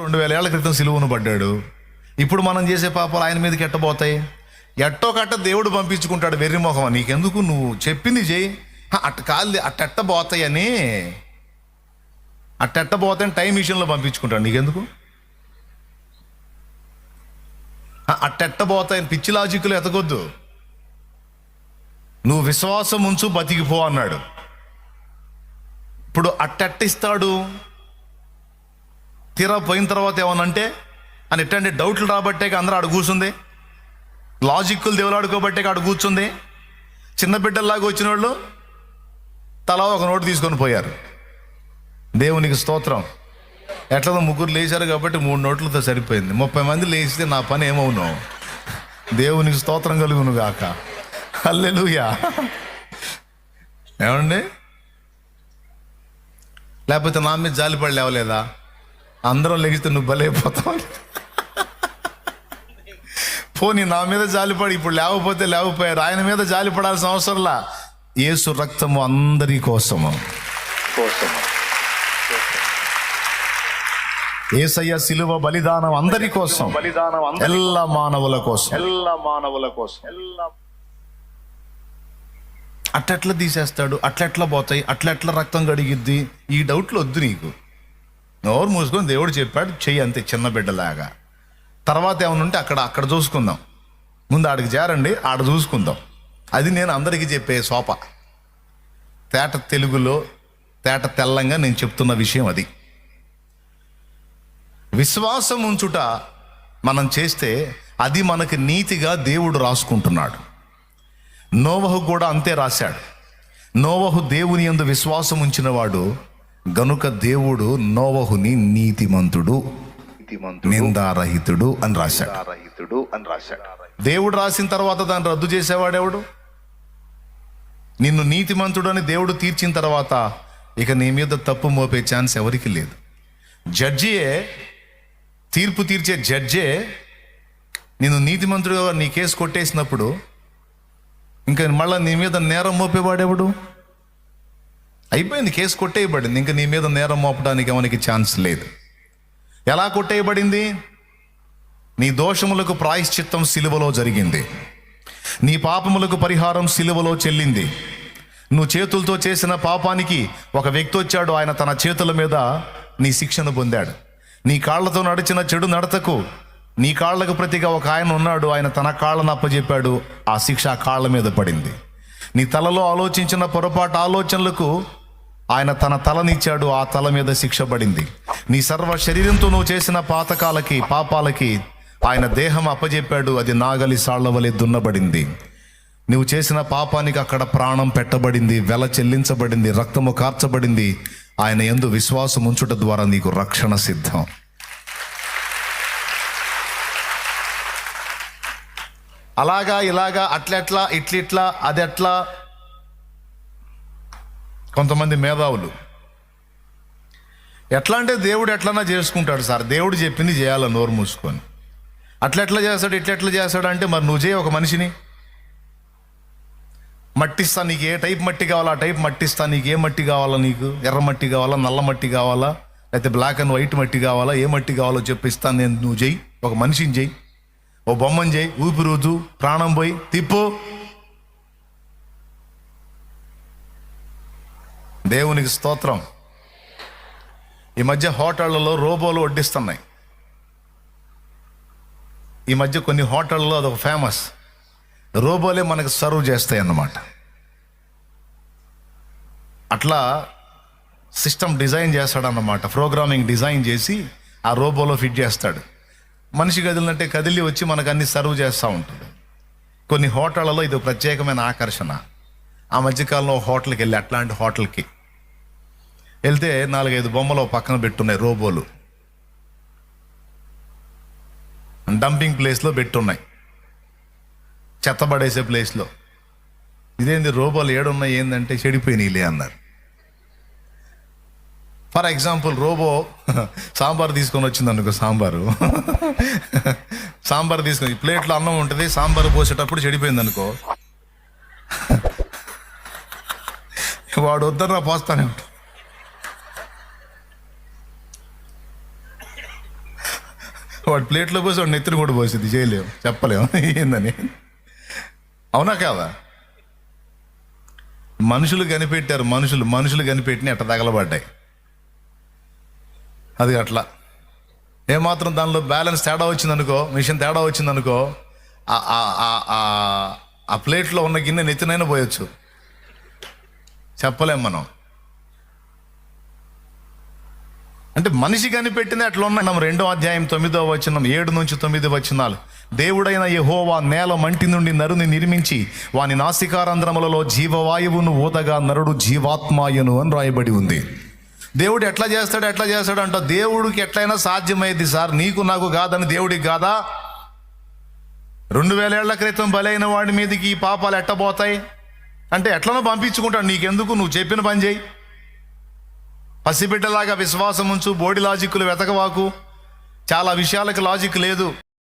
రెండు వేల ఏళ్ళ క్రితం సిలువను పడ్డాడు. ఇప్పుడు మనం చేసే పాపాలు ఆయన మీదకి ఎట్టబోతాయి ఎట్టో కట్ట దేవుడు పంపించుకుంటాడు వెర్రిమొహం నీకెందుకు నువ్వు చెప్పింది చేయి. అట్ట కాదు అట్టెట్ట అట్టెట్టబోతాయని అట్టెట్ట పోతాయని టైం మిషన్లో పంపించుకుంటాడు. నీకెందుకు? అట్టెట్టబోతాయని పిచ్చి లాజిక్లు ఎతకొద్దు. నువ్వు విశ్వాసం ఉంచు బతికిపో అన్నాడు. ఇప్పుడు అట్టెట్ట ఇస్తాడు తీరా పోయిన తర్వాత ఏమనంటే అని ఎట్టండి డౌట్లు రాబట్టే అందరూ ఆడు కూర్చుంది లాజిక్లు దేవులాడుకోబట్టే ఆడు కూర్చుంది. చిన్న బిడ్డల్లాగా వచ్చిన వాళ్ళు తలా ఒక నోటు తీసుకొని పోయారు. దేవునికి స్తోత్రం. ఎట్లా ముగ్గురు లేచారు కాబట్టి మూడు నోట్లతో సరిపోయింది. ముప్పై మంది లేచితే నా పని ఏమవును? దేవునికి స్తోత్రం కలుగును గాక. అల్లెలుయా ఏమండి? లేకపోతే నా మీద జాలిపడి లేవలేదా? అందరం లెగిస్తే నువ్వు బలైపోతావు పోనీ నా మీద జాలిపడి ఇప్పుడు లేకపోతే లేకపోయారు ఆయన మీద జాలిపడాల్సిన అవసరంలా? ఏసు రక్తము అందరి కోసము. ఏసయ్య సిలువ బలిదానం అందరి కోసం. బలిదానం ఎల్లా మానవుల కోసం. ఎల్ల మానవుల కోసం. ఎల్లా అట్లెట్లా తీసేస్తాడు? అట్లెట్లా పోతాయి? అట్లెట్లా రక్తం కడిగిద్ది? ఈ డౌట్లు వద్దు నీకు. నోరు మూసుకొని దేవుడు చెప్పాడు చెయ్యి అంతే చిన్న బిడ్డలాగా. తర్వాత ఏమైనా ఉంటే అక్కడ అక్కడ చూసుకుందాం. ముందు ఆడికి చేరండి ఆడ చూసుకుందాం. అది నేను అందరికీ చెప్పే సోప. తేట తెలుగులో తేట తెల్లంగా నేను చెప్తున్న విషయం అది. విశ్వాసం ఉంచుట మనం చేస్తే అది మనకి నీతిగా దేవుడు రాసుకుంటున్నాడు. నోవహు కూడా అంతే రాశాడు. నోవహు దేవుని ఎందు విశ్వాసం ఉంచినవాడు గనుక దేవుడు నోవహుని నీతిమంతుడు నిందారహితుడు అని రాశాడు. రహితుడు అని రాశాడు. దేవుడు రాసిన తర్వాత దాన్ని రద్దు చేసేవాడెవడు నిన్ను నీతిమంతుడు అని దేవుడు తీర్చిన తర్వాత ఇక నీ మీద తప్పు మోపే ఛాన్స్ ఎవరికి లేదు. జడ్జియే తీర్పు తీర్చే జడ్జే నిన్ను నీతిమంతుడుగా నీ కేసు కొట్టేసినప్పుడు ఇంకా మళ్ళీ నీ మీద నేరం మోపేవాడెవడు అయిపోయింది కేసు కొట్టేయబడింది. ఇంకా నీ మీద నేరం మోపడానికి ఎవరికి ఛాన్స్ లేదు. ఎలా కొట్టేయబడింది? నీ దోషములకు ప్రాయశ్చిత్తం సిలువలో జరిగింది. నీ పాపములకు పరిహారం సిలువలో చెల్లింది. నువ్వు చేతులతో చేసిన పాపానికి ఒక వ్యక్తి వచ్చాడు. ఆయన తన చేతుల మీద నీ శిక్షను పొందాడు. నీ కాళ్ళతో నడిచిన చెడు నడతకు నీ కాళ్ళకు ప్రతిగా ఒక ఆయన ఉన్నాడు. ఆయన తన కాళ్ళను అప్పజెప్పాడు. ఆ శిక్ష ఆ కాళ్ళ మీద పడింది. నీ తలలో ఆలోచించిన పొరపాటు ఆలోచనలకు ఆయన తన తలనిచ్చాడు ఆ తల మీద శిక్ష పడింది నీ సర్వ శరీరంతో నువ్వు చేసిన పాతకాలకి పాపాలకి ఆయన దేహం అప్పజెప్పాడు అది నాగలి సాళ్ళ వలె దున్నబడింది. నువ్వు చేసిన పాపానికి అక్కడ ప్రాణం పెట్టబడింది వెల చెల్లించబడింది రక్తము కార్చబడింది. ఆయన ఎందు విశ్వాసం ఉంచుట ద్వారా నీకు రక్షణ సిద్ధం. అలాగా ఇలాగా అట్లెట్లా ఇట్లిట్లా అదెట్లా కొంతమంది మేధావులు. ఎట్లా అంటే దేవుడు ఎట్లన్నా చేసుకుంటాడు సార్. దేవుడు చెప్పింది చేయాలి నోరు మూసుకొని. అట్లా ఎట్లా చేస్తాడు ఇట్లా ఎట్లా చేస్తాడు అంటే మరి నువ్వు చేయి ఒక మనిషిని. మట్టిస్తా నీకు ఏ టైప్ మట్టి కావాలా ఆ టైప్ మట్టిస్తా. నీకు ఏ మట్టి కావాలా నీకు? ఎర్ర మట్టి కావాలా? నల్ల మట్టి కావాలా? లేకపోతే బ్లాక్ అండ్ వైట్ మట్టి కావాలా? ఏ మట్టి కావాలో చెప్పిస్తాను నేను నువ్వు చేయి. ఒక మనిషిని చెయ్యి ఓ బొమ్మని చెయ్యి ఊపిరుదు ప్రాణం పోయి తిప్పు. దేవునికి స్తోత్రం. ఈ మధ్య హోటళ్ళలో రోబోలు వడ్డిస్తున్నాయి. ఈ మధ్య కొన్ని హోటళ్ళలో అదొక ఫేమస్. రోబోలే మనకు సర్వ్ చేస్తాయి అన్నమాట. అట్లా సిస్టమ్ డిజైన్ చేస్తాడన్నమాట. ప్రోగ్రామింగ్ డిజైన్ చేసి ఆ రోబోలో ఫిట్ చేస్తాడు. మనిషి కదిలినట్టే కదిలి వచ్చి మనకు అన్ని సర్వ్ చేస్తూ ఉంటుంది కొన్ని హోటళ్ళలో ఇది ప్రత్యేకమైన ఆకర్షణ. ఆ మధ్యకాలంలో హోటల్కి వెళ్ళి అట్లాంటి హోటల్కి వెళ్తే నాలుగైదు బొమ్మలు పక్కన పెట్టున్నాయి రోబోలు. డంపింగ్ ప్లేస్లో పెట్టున్నాయి. చెత్తబడేసే ప్లేస్లో. ఇదేంది రోబోలు ఏడున్నాయి ఏంటంటే చెడిపోయినాయిలే అన్నారు. ఫర్ ఎగ్జాంపుల్ రోబో సాంబార్ తీసుకొని వచ్చింది అనుకో సాంబారు. సాంబార్ తీసుకొని ప్లేట్లో అన్నం ఉంటుంది సాంబార్ పోసేటప్పుడు చెడిపోయింది అనుకో వాడు వద్దరా పోస్తానే ఉంటాడు. వాడు ప్లేట్లో పోసి వాడు నెత్తిని కూడా పోసింది చేయలేము చెప్పలేము ఏందని? అవునా కాదా? మనుషులు కనిపెట్టారు మనుషులు మనుషులు కనిపెట్టిన ఎట్ట తగలబడ్డాయి? అది అట్లా. ఏమాత్రం దానిలో బ్యాలెన్స్ తేడా వచ్చిందనుకో మిషన్ తేడా వచ్చిందనుకో ఆ- ఆ ప్లేట్లో ఉన్న గిన్నె నెత్తినైనా పోయొచ్చు. చెప్పలేం మనం. అంటే మనిషి కనిపెట్టింది అట్లా మనం రెండో అధ్యాయం తొమ్మిదో వచనం ఏడు నుంచి తొమ్మిది వచనాలు. దేవుడైన యహోవా నేల మంటి నుండి నరుని నిర్మించి వాని నాసికారంధ్రములలో జీవవాయువును ఊదగా నరుడు జీవాత్మాయను అని రాయబడి ఉంది. దేవుడు ఎట్లా చేస్తాడు ఎట్లా చేస్తాడు అంట దేవుడికి ఎట్లయినా సాధ్యమైంది సార్ నీకు నాకు కాదని దేవుడికి కాదా? రెండు వేలేళ్ళ క్రితం బలైన వాడి మీదకి ఈ పాపాలు ఎట్టబోతాయి? అంటే ఎట్లనో పంపించుకుంటాడు నీకెందుకు? నువ్వు చెప్పిన పని చేయి. పసిబిడ్డలాగా విశ్వాసం ఉంచు బోడి లాజిక్లు వెతకవాకు. చాలా విషయాలకు లాజిక్ లేదు.